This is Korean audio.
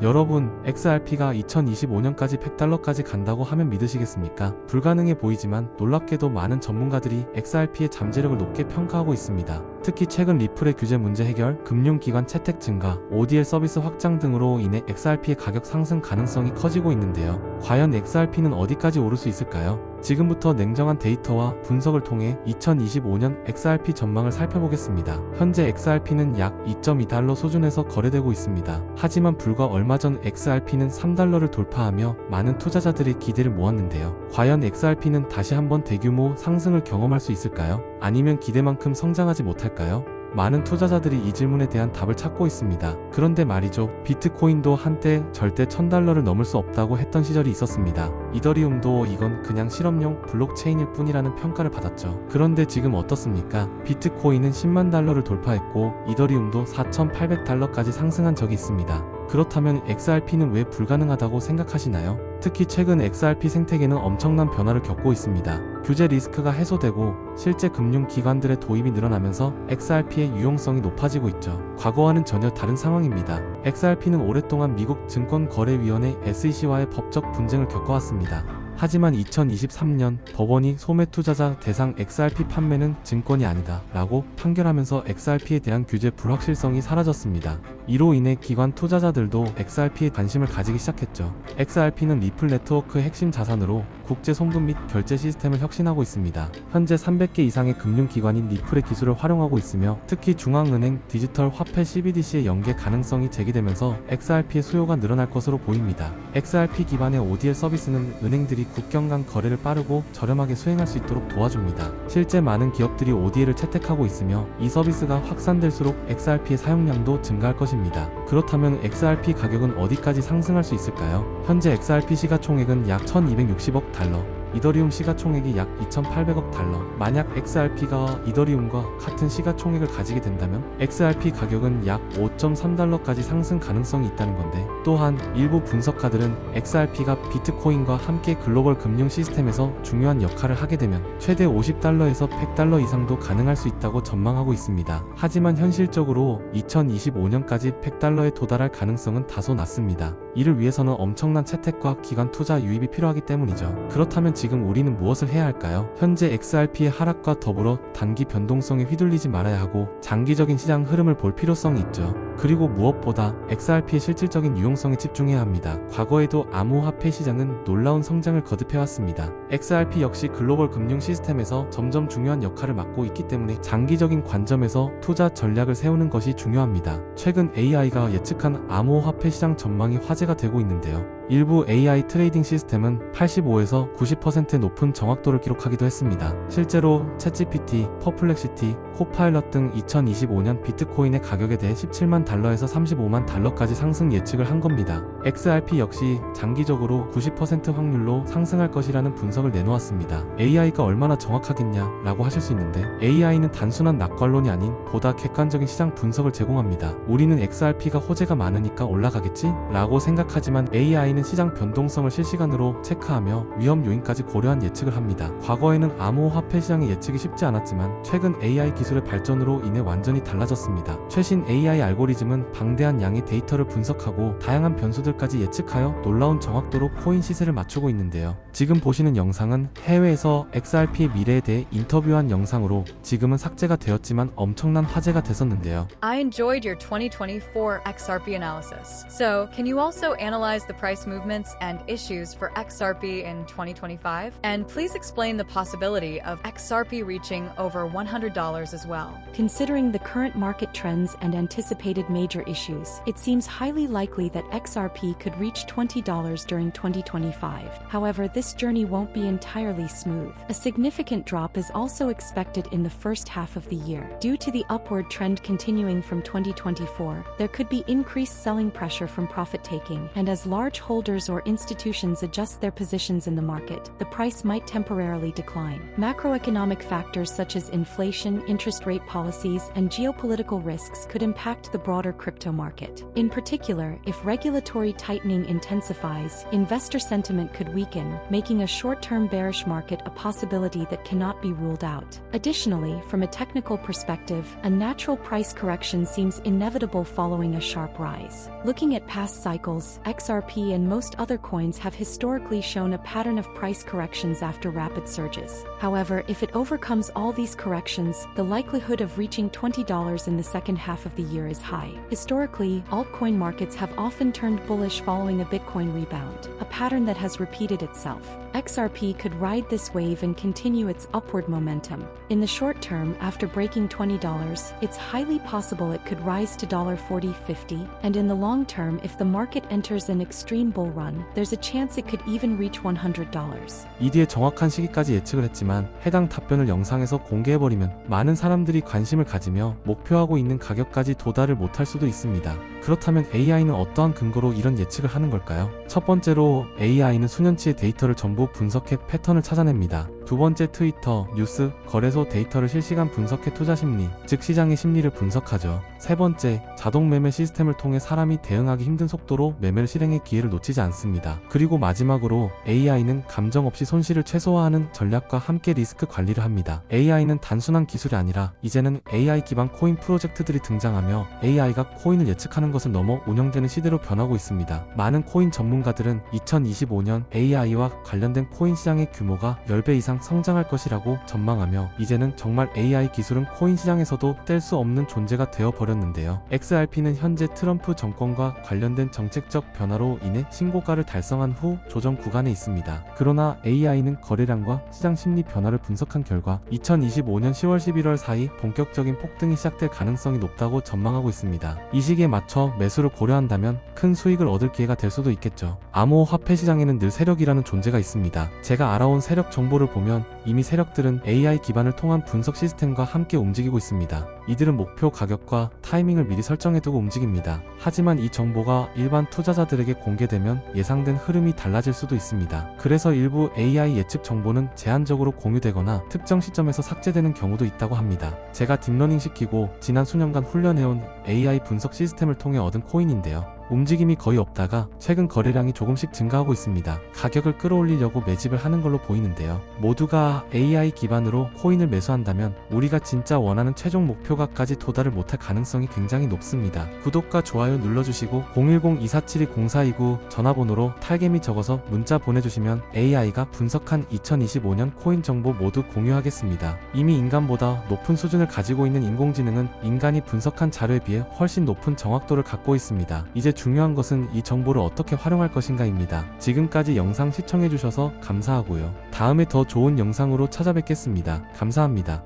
여러분, XRP가 2025년까지 100달러까지 간다고 하면 믿으시겠습니까? 불가능해 보이지만 놀랍게도 많은 전문가들이 XRP의 잠재력을 높게 평가하고 있습니다. 특히 최근 리플의 규제 문제 해결, 금융기관 채택 증가, ODL 서비스 확장 등으로 인해 XRP의 가격 상승 가능성이 커지고 있는데요. 과연 XRP는 어디까지 오를 수 있을까요? 지금부터 냉정한 데이터와 분석을 통해 2025년 XRP 전망을 살펴보겠습니다. 현재 XRP는 약 2.2달러 수준에서 거래되고 있습니다. 하지만 불과 얼마 전 XRP는 3달러를 돌파하며 많은 투자자들이 기대를 모았는데요. 과연 XRP는 다시 한번 대규모 상승을 경험할 수 있을까요? 아니면 기대만큼 성장하지 못할까요? 많은 투자자들이 이 질문에 대한 답을 찾고 있습니다. 그런데 말이죠. 비트코인도 한때 절대 1000달러를 넘을 수 없다고 했던 시절이 있었습니다. 이더리움도 이건 그냥 실험용 블록체인일 뿐이라는 평가를 받았죠. 그런데 지금 어떻습니까? 비트코인은 10만 달러를 돌파했고 이더리움도 4,800달러까지 상승한 적이 있습니다. 그렇다면 XRP는 왜 불가능하다고 생각하시나요? 특히 최근 XRP 생태계는 엄청난 변화를 겪고 있습니다. 규제 리스크가 해소되고 실제 금융기관들의 도입이 늘어나면서 XRP의 유용성이 높아지고 있죠. 과거와는 전혀 다른 상황입니다. XRP는 오랫동안 미국 증권거래위원회 SEC와의 법적 분쟁을 겪어왔습니다. 하지만 2023년 법원이 소매 투자자 대상 XRP 판매는 증권이 아니다 라고 판결하면서 XRP에 대한 규제 불확실성이 사라졌습니다. 이로 인해 기관 투자자들도 XRP에 관심을 가지기 시작했죠. XRP는 리플 네트워크의 핵심 자산으로 국제 송금 및 결제 시스템을 혁신하고 있습니다. 현재 300개 이상의 금융기관인 리플의 기술을 활용하고 있으며 특히 중앙은행 디지털 화폐 CBDC의 연계 가능성이 제기되면서 XRP의 수요가 늘어날 것으로 보입니다. XRP 기반의 ODL 서비스는 은행들이 국경 간 거래를 빠르고 저렴하게 수행할 수 있도록 도와줍니다. 실제 많은 기업들이 ODL을 채택하고 있으며 이 서비스가 확산될수록 XRP의 사용량도 증가할 것입니다. 그렇다면 XRP 가격은 어디까지 상승할 수 있을까요? 현재 XRP 시가총액은 약 1260억 달러, 이더리움 시가총액이 약 2,800억 달러. 만약 XRP가 이더리움과 같은 시가총액을 가지게 된다면 XRP 가격은 약 5.3달러까지 상승 가능성이 있다는 건데 또한 일부 분석가들은 XRP가 비트코인과 함께 글로벌 금융 시스템에서 중요한 역할을 하게 되면 최대 50달러에서 100달러 이상도 가능할 수 있다고 전망하고 있습니다. 하지만 현실적으로 2025년까지 100달러에 도달할 가능성은 다소 낮습니다. 이를 위해서는 엄청난 채택과 기관 투자 유입이 필요하기 때문이죠. 그렇다면 지금 우리는 무엇을 해야 할까요? 현재 XRP의 하락과 더불어 단기 변동성에 휘둘리지 말아야 하고 장기적인 시장 흐름을 볼 필요성이 있죠. 그리고 무엇보다 XRP의 실질적인 유용성에 집중해야 합니다. 과거에도 암호화폐 시장은 놀라운 성장을 거듭해왔습니다. XRP 역시 글로벌 금융 시스템에서 점점 중요한 역할을 맡고 있기 때문에 장기적인 관점에서 투자 전략을 세우는 것이 중요합니다. 최근 AI가 예측한 암호화폐 시장 전망이 화제가 되고 있는데요. 일부 AI 트레이딩 시스템은 85에서 90% 높은 정확도를 기록하기도 했습니다. 실제로 챗GPT, 퍼플렉시티, 코파일럿 등 2025년 비트코인의 가격에 대해 17만 달러에서 35만 달러까지 상승 예측을 한 겁니다. XRP 역시 장기적으로 90% 확률로 상승할 것이라는 분석을 내놓았습니다. AI가 얼마나 정확하겠냐 라고 하실 수 있는데 AI는 단순한 낙관론이 아닌 보다 객관적인 시장 분석을 제공합니다. 우리는 XRP가 호재가 많으니까 올라가겠지? 라고 생각하지만 AI는 시장 변동성을 실시간으로 체크하며 위험 요인까지 고려한 예측을 합니다. 과거에는 암호화폐 시장의 예측이 쉽지 않았지만 최근 AI 기술의 발전으로 인해 완전히 달라졌습니다. 최신 AI 알고리즘 은 방대한 양의 데이터를 분석하고 다양한 변수들까지 예측하여 놀라운 정확도로 코인 시세를 맞추고 있는데요. 지금 보시는 영상은 해외에서 XRP의 미래에 대해 인터뷰한 영상으로 지금은 삭제가 되었지만 엄청난 화제가 됐었는데요. I enjoyed your 2024 XRP analysis. So, can you also analyze the price movements and issues for XRP in 2025? And please explain the possibility of XRP reaching over $100 as well. Considering the current market trends and anticipated major issues, it seems highly likely that XRP could reach $20 during 2025. However, this journey won't be entirely smooth. A significant drop is also expected in the first half of the year. Due to the upward trend continuing from 2024, there could be increased selling pressure from profit taking, and as large holders or institutions adjust their positions in the market, the price might temporarily decline. Macroeconomic factors such as inflation, interest rate policies, and geopolitical risks could impact the broader crypto market. In particular, if regulatory tightening intensifies, investor sentiment could weaken, making a short term bearish market a possibility that cannot be ruled out. Additionally, from a technical perspective, a natural price correction seems inevitable following a sharp rise. Looking at past cycles, XRP and most other coins have historically shown a pattern of price corrections after rapid surges. However, if it overcomes all these corrections, the likelihood of reaching $20 in the second half of the year is high Historically, altcoin markets have often turned bullish following a Bitcoin rebound, a pattern that has repeated itself. XRP could ride this wave and continue its upward momentum. In the short term, after breaking $20, it's highly possible it could rise to $40, 50, and in the long term, if the market enters an extreme bull run, there's a chance it could even reach $100. 이디의 정확한 시기까지 예측을 했지만 해당 답변을 영상에서 공개해버리면 많은 사람들이 관심을 가지며 목표하고 있는 가격까지 도달을 못 할 수도 있습니다. 그렇다면 AI는 어떠한 근거로 이런 예측을 하는 걸까요? 첫 번째로 AI는 수년치의 데이터를 전부 분석해 패턴을 찾아냅니다. 두 번째 트위터, 뉴스, 거래소 데이터를 실시간 분석해 투자 심리, 즉 시장의 심리를 분석하죠. 세 번째, 자동 매매 시스템을 통해 사람이 대응하기 힘든 속도로 매매를 실행의 기회를 놓치지 않습니다. 그리고 마지막으로 AI는 감정 없이 손실을 최소화하는 전략과 함께 리스크 관리를 합니다. AI는 단순한 기술이 아니라 이제는 AI 기반 코인 프로젝트들이 등장하며 AI가 코인을 예측하는 것을 넘어 운영되는 시대로 변하고 있습니다. 많은 코인 전문가들은 2025년 AI와 관련된 코인 시장의 규모가 10배 이상 성장할 것이라고 전망하며 이제는 정말 AI 기술은 코인 시장에서도 뗄 수 없는 존재가 되어 버렸는데요. XRP는 현재 트럼프 정권과 관련된 정책적 변화로 인해 신고가를 달성한 후 조정 구간에 있습니다. 그러나 AI는 거래량과 시장 심리 변화를 분석한 결과 2025년 10월 11월 사이 본격적인 폭등이 시작될 가능성이 높다고 전망하고 있습니다. 이 시기에 맞춰 매수를 고려한다면 큰 수익을 얻을 기회가 될 수도 있겠죠. 암호 화폐 시장에는 늘 세력이라는 존재가 있습니다. 제가 알아온 세력 정보를 보면 이미 세력들은 AI 기반을 통한 분석 시스템과 함께 움직이고 있습니다. 이들은 목표 가격과 타이밍을 미리 설정해두고 움직입니다. 하지만 이 정보가 일반 투자자들에게 공개되면 예상된 흐름이 달라질 수도 있습니다. 그래서 일부 AI 예측 정보는 제한적으로 공유되거나 특정 시점에서 삭제되는 경우도 있다고 합니다. 제가 딥러닝 시키고 지난 수년간 훈련해온 AI 분석 시스템을 통해 얻은 코인인데요. 움직임이 거의 없다가 최근 거래량이 조금씩 증가하고 있습니다. 가격을 끌어올리려고 매집을 하는 걸로 보이는데요. 모두가 AI 기반으로 코인을 매수한다면 우리가 진짜 원하는 최종 목표가까지 도달을 못할 가능성이 굉장히 높습니다. 구독과 좋아요 눌러주시고 010-2472-0429 전화번호로 탈개미 적어서 문자 보내주시면 AI가 분석한 2025년 코인 정보 모두 공유하겠습니다. 이미 인간보다 높은 수준을 가지고 있는 인공지능은 인간이 분석한 자료에 비해 훨씬 높은 정확도를 갖고 있습니다. 이제 중요한 것은 이 정보를 어떻게 활용할 것인가입니다. 지금까지 영상 시청해주셔서 감사하고요. 다음에 더 좋은 영상으로 찾아뵙겠습니다. 감사합니다.